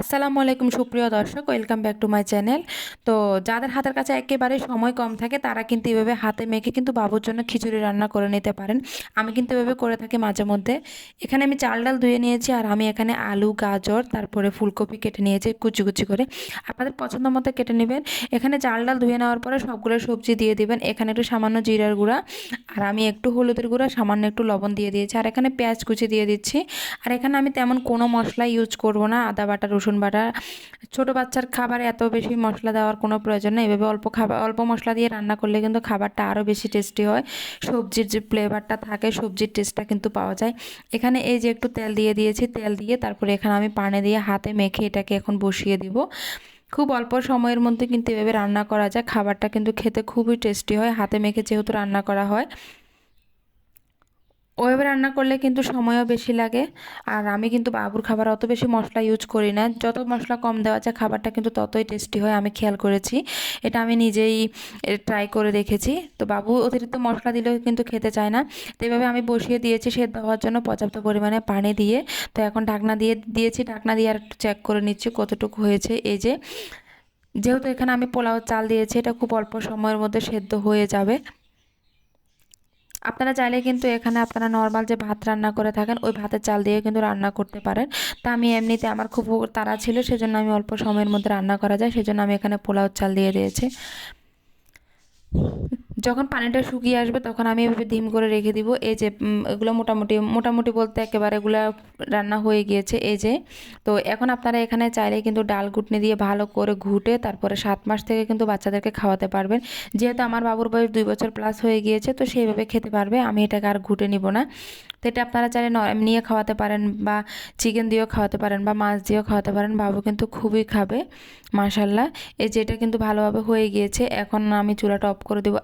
আসসালামু আলাইকুম, সুপ্রিয় দর্শক, welcome back to my channel. তো যাদের হাতের কাছে একেবারে সময় কম থাকে, তারা কিন্তু এভাবে হাতে মেখে কিন্তু বাবুর জন্য খিচুড়ি রান্না করে নিতে পারেন। আমি কিন্তু এভাবে করে থাকি মাঝে মধ্যে। এখানে আমি চাল ডাল ধুয়ে নিয়েছি, আর আমি এখানে আলু, গাজর, তারপরে ফুলকপি কেটে নিয়েছি, কুচি কুচি করে। আপনাদের পছন্দ মতো কেটে নেবেন। এখানে চাল ডাল ধুয়ে নেওয়ার পরে সবগুলো সবজি দিয়ে দিবেন। এখানে একটু সামান্য জিরার গুঁড়া, আর আমি একটু হলুদের গুঁড়া, সামান্য একটু লবণ দিয়ে দিয়েছি। আর এখানে পেঁয়াজ কুচি দিয়ে দিচ্ছি। আর এখানে আমি তেমন কোনো মশলা ইউজ করব না, আদা, বাটা রসুন বাটা ছোট বাচ্চার খাবারে এত বেশি মশলা দেওয়ার কোনো প্রয়োজন নেই। এভাবে অল্প খাবার অল্প মশলা দিয়ে রান্না করলে কিন্তু খাবারটা আরও বেশি টেস্টি হয়। সবজির যে ফ্লেভারটা থাকে, সবজির টেস্টটা কিন্তু পাওয়া যায়। এখানে এই যে একটু তেল দিয়ে দিয়েছি, তেল দিয়ে তারপরে এখানে আমি পানি দিয়ে হাতে মেখে এটাকে এখন বসিয়ে দিব। খুব অল্প সময়ের মধ্যে কিন্তু এভাবে রান্না করা যায়। খাবারটা কিন্তু খেতে খুবই টেস্টি হয়। হাতে মেখে যেহেতু রান্না করা হয় ওইভাবে রান্না করলে কিন্তু সময়ও বেশি লাগে। আর আমি কিন্তু বাবুর খাবার অত বেশি মশলা ইউজ করি না। যত মশলা কম দেওয়া যায় খাবারটা কিন্তু ততই টেস্টি হয়, আমি খেয়াল করেছি। এটা আমি নিজেই ট্রাই করে দেখেছি। তো বাবু অতিরিক্ত মশলা দিলেও কিন্তু খেতে চায় না। তো এভাবে আমি বসিয়ে দিয়েছি সেদ্ধ হওয়ার জন্য পর্যাপ্ত পরিমাণে পানি দিয়ে। তো এখন ঢাকনা দিয়ে দিয়েছি, ঢাকনা দিয়ে আর চেক করে নিচ্ছি কতটুকু হয়েছে। এই যে, যেহেতু এখানে আমি পোলাও চাল দিয়েছি, এটা খুব অল্প সময়ের মধ্যে সেদ্ধ হয়ে যাবে। আপনারা চাইলে কিন্তু এখানে আপনারা নর্মাল যে ভাত রান্না করে থাকেন, ওই ভাতের চাল দিয়ে কিন্তু রান্না করতে পারেন। তা আমি এমনিতে আমার খুব তাড়া ছিল, সেজন্য আমি অল্প সময়ের মধ্যে রান্না করা যায়, সেজন্য আমি এখানে পোলাও চাল দিয়ে দিয়েছি। যখন পানিটা শুকিয়ে আসবে তখন আমি এভাবে ডিম করে রেখে দিব। এই যে এগুলো মোটামুটি মোটামুটি বলতে একেবারে এগুলো রান্না হয়ে গিয়েছে এই যে। তো এখন আপনারা এখানে চাইলে কিন্তু ডাল ঘুটনি দিয়ে ভালো করে ঘুটে তারপরে সাত মাস থেকে কিন্তু বাচ্চাদেরকে খাওয়াতে পারবেন। যেহেতু আমার বাবুর বয়স দুই বছর প্লাস হয়ে গিয়েছে, তো সেইভাবে খেতে পারবে, আমি এটাকে আর ঘুটে নিব না। তো এটা আপনারা চাইলে নিয়ে খাওয়াতে পারেন বা চিকেন দিয়েও খাওয়াতে পারেন বা মাছ দিয়েও খাওয়াতে পারেন। বাবু কিন্তু খুবই খাবে মাশাল্লাহ এই যে, এটা কিন্তু ভালোভাবে হয়ে গিয়েছে, এখন আমি চুলাটা অফ করে দেবো।